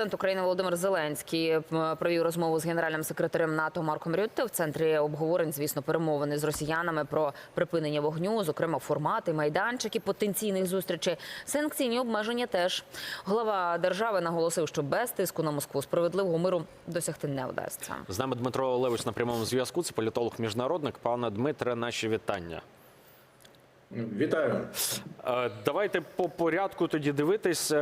Президент України Володимир Зеленський провів розмову з генеральним секретарем НАТО Марком Рютте. В центрі обговорень, звісно, перемовини з росіянами про припинення вогню, зокрема формати, майданчики потенційних зустрічей. Санкційні обмеження теж глава держави наголосив, що без тиску на Москву справедливого миру досягти не вдасться. З нами Дмитро Олевич на прямому зв'язку. Це політолог міжнародник. Пане Дмитре, наші вітання. Вітаю. Е, Давайте по порядку тоді дивитись.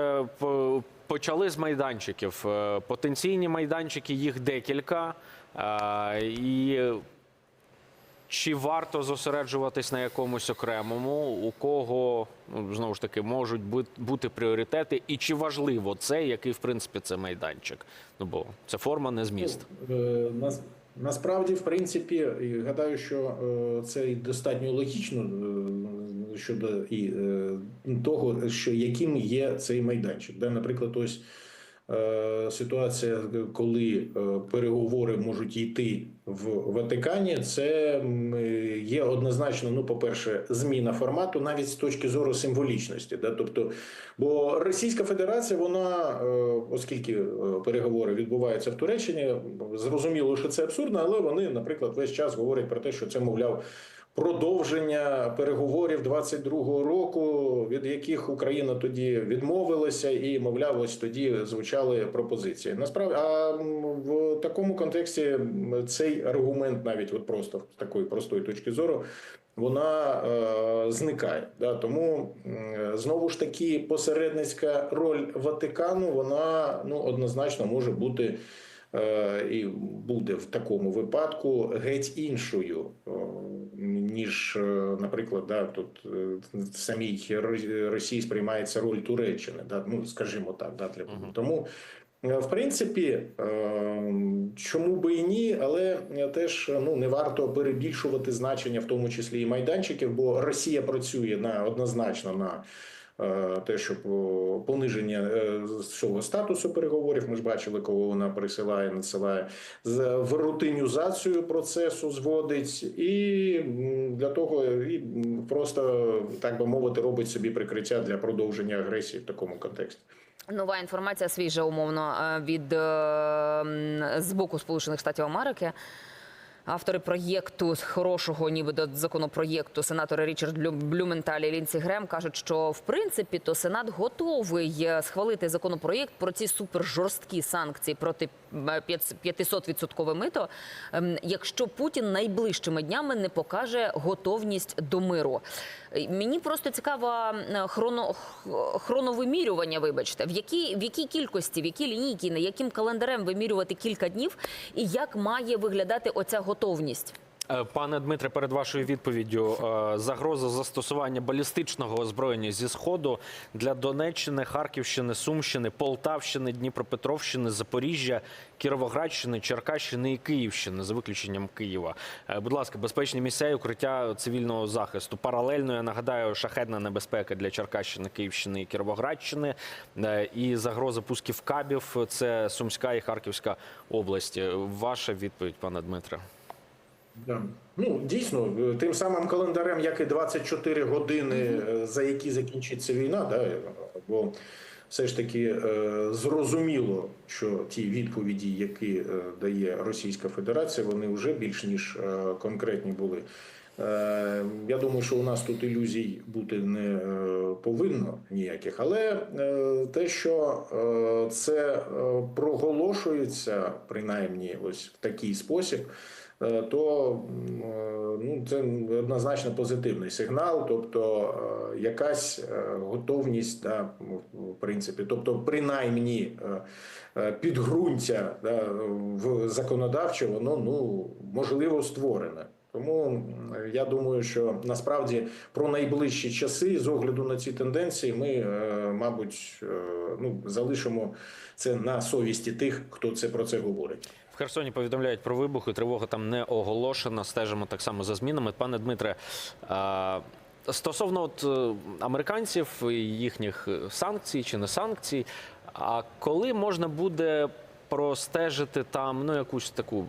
По- Почали з майданчиків. Е, Потенційні майданчики, їх декілька. Е, І чи варто зосереджуватись на якомусь окремому, у кого ну, знову ж таки можуть бути пріоритети, і чи важливо це, який в принципі це майданчик? Ну бо це форма, не зміст. Е, Насправді, в принципі, гадаю, що це достатньо логічно щодо і е, того, що яким є цей майданчик. Да, Наприклад, ось е, ситуація, коли е, переговори можуть йти в Ватикані, це є однозначно, ну, по-перше, зміна формату, навіть з точки зору символічності. Да? Тобто, бо Російська Федерація, вона, оскільки переговори відбуваються в Туреччині, зрозуміло, що це абсурдно, але вони, наприклад, весь час говорять про те, що це, мовляв, продовження переговорів 22-го року, від яких Україна тоді відмовилася, і мовляв, ось тоді звучали пропозиції. Насправді, а в такому контексті цей аргумент, навіть от просто з такої простої точки зору, вона е, зникає. Да? Тому м, знову ж таки посередницька роль Ватикану, вона ну однозначно може бути. е, І буде в такому випадку геть іншою, е, ніж, е, наприклад, да, тут е, в самій Росії сприймається роль Туреччини, да, ну скажімо так, да, для тому. е, В принципі, чому би і ні, але теж ну не варто перебільшувати значення, в тому числі і майданчиків, бо Росія працює на однозначно на те, щоб пониження е, цього статусу переговорів. Ми ж бачили, кого вона присилає, надсилає з в рутинізацію процесу зводить, і для того і просто так би мовити, робить собі прикриття для продовження агресії в такому контексті. Нова інформація свіжа умовно е, від е, з боку Сполучених Штатів Америки. Автори проєкту з хорошого, нібито законопроєкту, сенатори Річард Блю- Блюменталь і Лінсі Грем кажуть, що в принципі то Сенат готовий е, схвалити законопроєкт про ці супержорсткі санкції проти е, 500% мито, ем, якщо Путін найближчими днями не покаже готовність до миру. Е, Мені просто цікаво хроно, хроновимірювання, вибачте, в якій, в якій кількості, в якій лінійці, на яким календарем вимірювати кілька днів, і як має виглядати оця готовність? Е, Пане Дмитре, перед вашою відповіддю е, загроза застосування балістичного озброєння зі сходу для Донеччини, Харківщини, Сумщини, Полтавщини, Дніпропетровщини, Запоріжжя, Кіровоградщини, Черкащини і Київщини, за виключенням Києва. Е, Будь ласка, безпечні місця і укриття цивільного захисту. Паралельно я нагадаю, шахетна небезпека для Черкащини, Київщини і Кіровоградщини. І загроза пусків кабів це Сумська і Харківська області. Ваша відповідь, пане Дмитре. Ну дійсно, е, тим самим календарем, як і 24 години, е, за які закінчиться війна, да, е, бо все ж таки зрозуміло, що ті відповіді, які дає Російська Федерація, вони вже більш ніж конкретні були. Я думаю, що у нас тут ілюзій бути не повинно ніяких, але те, що це проголошується, принаймні, ось в такий спосіб, то е, ну, це однозначно позитивний сигнал, тобто е, якась е, готовність, да, в принципі, тобто, принаймні е, е, підґрунтя да, в законодавчо, воно ну можливо створене. Тому я думаю, що насправді про найближчі часи з огляду на ці тенденції ми, е, мабуть, е, ну залишимо це на совісті тих, хто це про це говорить. В Херсоні повідомляють про вибухи. Тривога там не оголошена. Стежимо так само за змінами. Пане Дмитре, стосовно от е, американців їхніх санкцій чи не санкцій, а коли можна буде простежити там ну якусь таку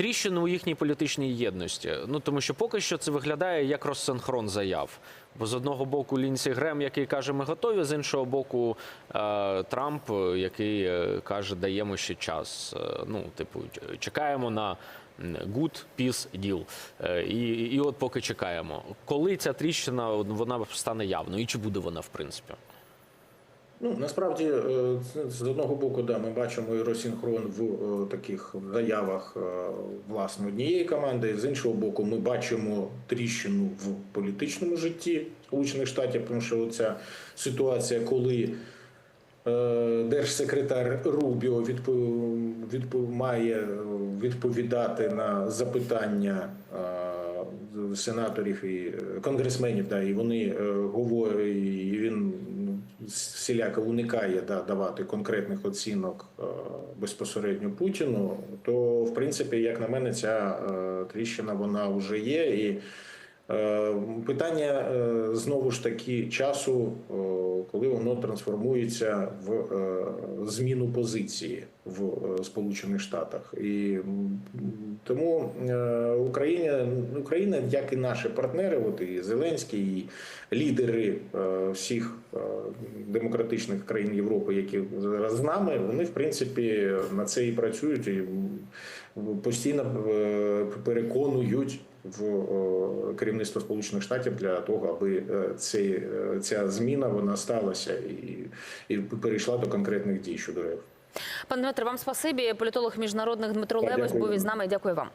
тріщину у їхній політичній єдності. Ну тому що поки що це виглядає як розсинхрон заяв. Бо з одного боку Лінсі Грем, який каже, ми готові, з іншого боку, е, Трамп, який е, каже, даємо ще час. Е, Ну, типу, чекаємо на good peace deal. І, і от поки чекаємо. Коли ця тріщина вона стане явною, і чи буде вона в принципі? Ну насправді е, з- одного боку, да, ми бачимо і розсинхрон в е, таких заявах е, власне однієї команди. З іншого боку, ми бачимо тріщину в політичному житті Сполучених Штатів, тому що ця ситуація, коли держсекретар Рубіо відпо- має відповідати на запитання сенаторів і конгресменів, да, і вони говорять, і він всіляко уникає да, давати конкретних оцінок е, безпосередньо Путіну, то в принципі, як на мене, ця е, тріщина вона вже є. І Питання е, знову ж таки часу, е, коли воно трансформується в е, зміну позиції в е, Сполучених Штатах, і тому е, Україна, Україна, як і наші партнери, от і Зеленський, і лідери е, всіх е, демократичних країн Європи, які зараз з нами, вони в принципі на це і працюють і постійно е, переконують в е, керівництво Сполучених Штатів для того, аби е, цей, е, ця зміна вона сталася і, і перейшла до конкретних дій щодо РФ. Пане Дмитре, вам спасибі. Політолог міжнародних Дмитро Лебедь був із нами. Дякую вам.